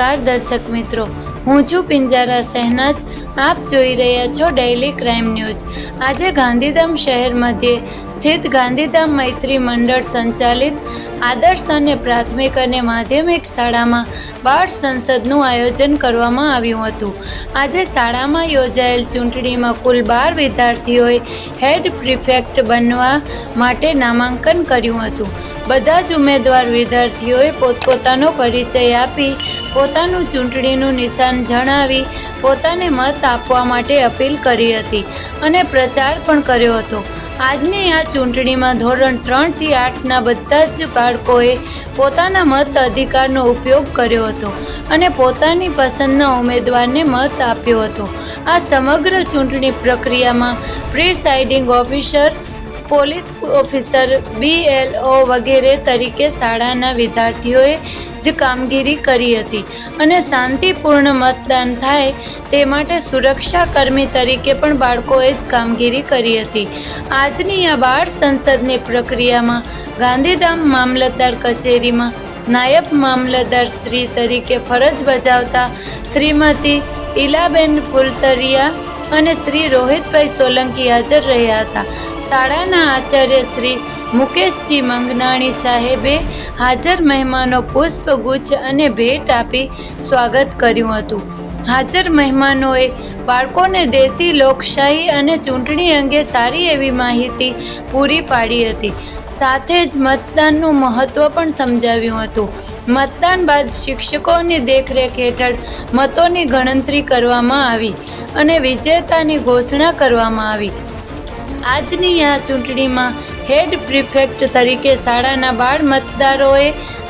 નમસ્કાર દર્શક મિત્રો. હું છું પિંજારા શહેનાજ આપ જોઈ રહ્યા છો ડેઇલી ક્રાઇમ ન્યૂઝ આજે ગાંધીધામ શહેર મધ્યે સ્થિત ગાંધીધામ મૈત્રી મંડળ સંચાલિત આદર્શ અને પ્રાથમિક અને માધ્યમિક શાળામાં બાળ સંસદનું આયોજન કરવામાં આવ્યું હતું. આજે શાળામાં યોજાયેલ ચૂંટણીમાં કુલ બાર વિદ્યાર્થીઓએ હેડ પ્રિફેક્ટ બનવા માટે નામાંકન કર્યું હતું. બધા જ ઉમેદવાર વિદ્યાર્થીઓએ પોતપોતાનો પરિચય આપી પોતાનું ચૂંટણીનું નિશાન જણાવી પોતાને મત આપવા માટે અપીલ કરી હતી અને પ્રચાર પણ કર્યો હતો. આજની આ ચૂંટણીમાં ધોરણ ત્રણથી આઠના બધા જ બાળકોએ પોતાના મત અધિકારનો ઉપયોગ કર્યો હતો અને પોતાની પસંદના ઉમેદવારને મત આપ્યો હતો. આ સમગ્ર ચૂંટણી પ્રક્રિયામાં presiding officer police officer BLO વગેરે તરીકે શાળાના વિદ્યાર્થીઓએ જ કામગીરી કરી હતી અને શાંતિપૂર્ણ મતદાન થાય તે માટે સુરક્ષા કર્મી તરીકે પણ બાળકોએ જ કામગીરી કરી હતી. આજની આ બાળ સંસદની પ્રક્રિયામાં ગાંધીધામ મામલતદાર કચેરીમાં નાયબ મામલતદાર શ્રી તરીકે ફરજ બજાવતા શ્રીમતી ઈલાબેન ફુલતરિયા અને શ્રી રોહિતભાઈ સોલંકી હાજર રહ્યા હતા. શાળાના આચાર્ય શ્રી મુકેશજી મંગનાણી સાહેબે હાજર મહેમાનો પુષ્પગુચ્છ અને ભેટ આપી સ્વાગત કર્યું હતું. હાજર મહેમાનોએ બાળકોને દેશી લોકશાહી અને ચૂંટણી અંગે સારી એવી માહિતી પૂરી પાડી હતી. સાથે જ મતદાનનું મહત્ત્વ પણ સમજાવ્યું હતું. મતદાન બાદ શિક્ષકોની દેખરેખ હેઠળ મતોની ગણતરી કરવામાં આવી અને વિજેતાની ઘોષણા કરવામાં આવી. આજની આ ચૂંટણીમાં હેડ પ્રિફેક્ટ તરીકે શાળાના બાળ મતદારોએ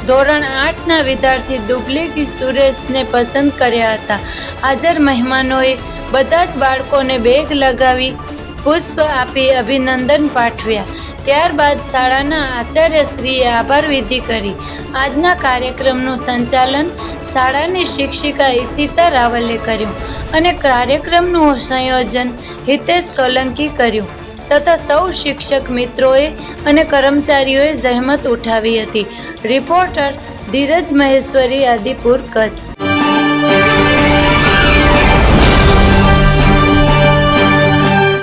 ધોરણ આઠના વિદ્યાર્થી ડુબલીકી સુરેશને પસંદ કર્યા હતા. હાજર મહેમાનોએ બધા જ બાળકોને બેગ લગાવી પુષ્પ આપી અભિનંદન પાઠવ્યા. ત્યારબાદ શાળાના આચાર્યશ્રીએ આભાર વિધિ કરી. આજના કાર્યક્રમનું સંચાલન શાળાની શિક્ષિકા ઈશિતા રાવલે કર્યું અને કાર્યક્રમનું સંયોજન હિતેશ સોલંકી કર્યું. તથા સૌ શિક્ષક મિત્રોએ અને કર્મચારીઓએ જહેમત ઉઠાવી હતી. રિપોર્ટર ધીરજ મહેશ્વરી આદિપુર કચ્છ.